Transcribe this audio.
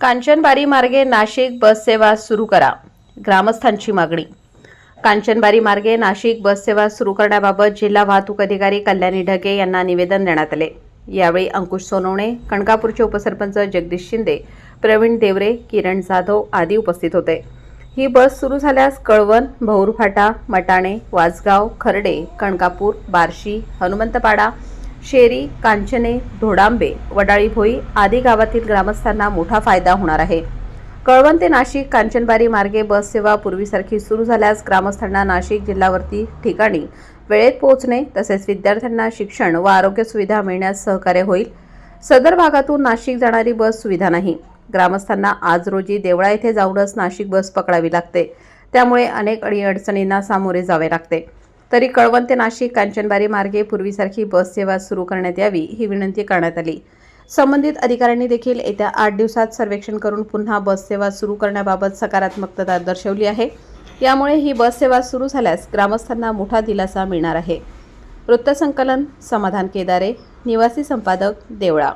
कांचनबारी मार्गे नाशिक बस सेवा सुरू करा. ग्रामस्थांची मागणी. कांचनबारी मार्गे नाशिक बस सेवा सुरू करण्याबाबत जिल्हा वाहतूक अधिकारी कल्याणी ढगे यांना निवेदन देण्यात आले. यावेळी अंकुश सोनवणे कणकापूरचे उपसरपंच जगदीश शिंदे प्रवीण देवरे किरण जाधव आदी उपस्थित होते. ही बस सुरू झाल्यास कळवण भौरफाटा मटाणे वासगाव खर्डे कणकापूर बार्शी हनुमंतपाडा शेरी कांचने धोडांबे वडाळी भोई आदी गावातील ग्रामस्थांना मोठा फायदा होणार आहे. कळवण ते नाशिक कांचनबारी मार्गे बस सेवा पूर्वीसारखी सुरू झाल्यास ग्रामस्थांना नाशिक जिल्ह्यावरती ठिकाणी वेळेत पोहोचणे तसेच विद्यार्थ्यांना शिक्षण व आरोग्य सुविधा मिळण्यास सहकार्य होईल. सदर भागातून नाशिक जाणारी बस सुविधा नाही. ग्रामस्थांना आज रोजी देवळा येथे जाऊनच नाशिक बस पकडावी लागते. त्यामुळे अनेक अडीअडचणींना सामोरे जावे लागते. तरी कळवण ते नाशिक कांचनबारी मार्गे पूर्वीसारखी बस सेवा सुरू करण्यात यावी ही विनंती करण्यात आली. संबंधित अधिकाऱ्यांनी देखील येत्या आठ दिवसात सर्वेक्षण करून पुन्हा बससेवा सुरू करण्याबाबत सकारात्मकता दर्शवली आहे. यामुळे ही बस सेवा सुरू झाल्यास ग्रामस्थांना मोठा दिलासा मिळणार आहे. वृत्तसंकलन समाधान केदारे निवासी संपादक देवळा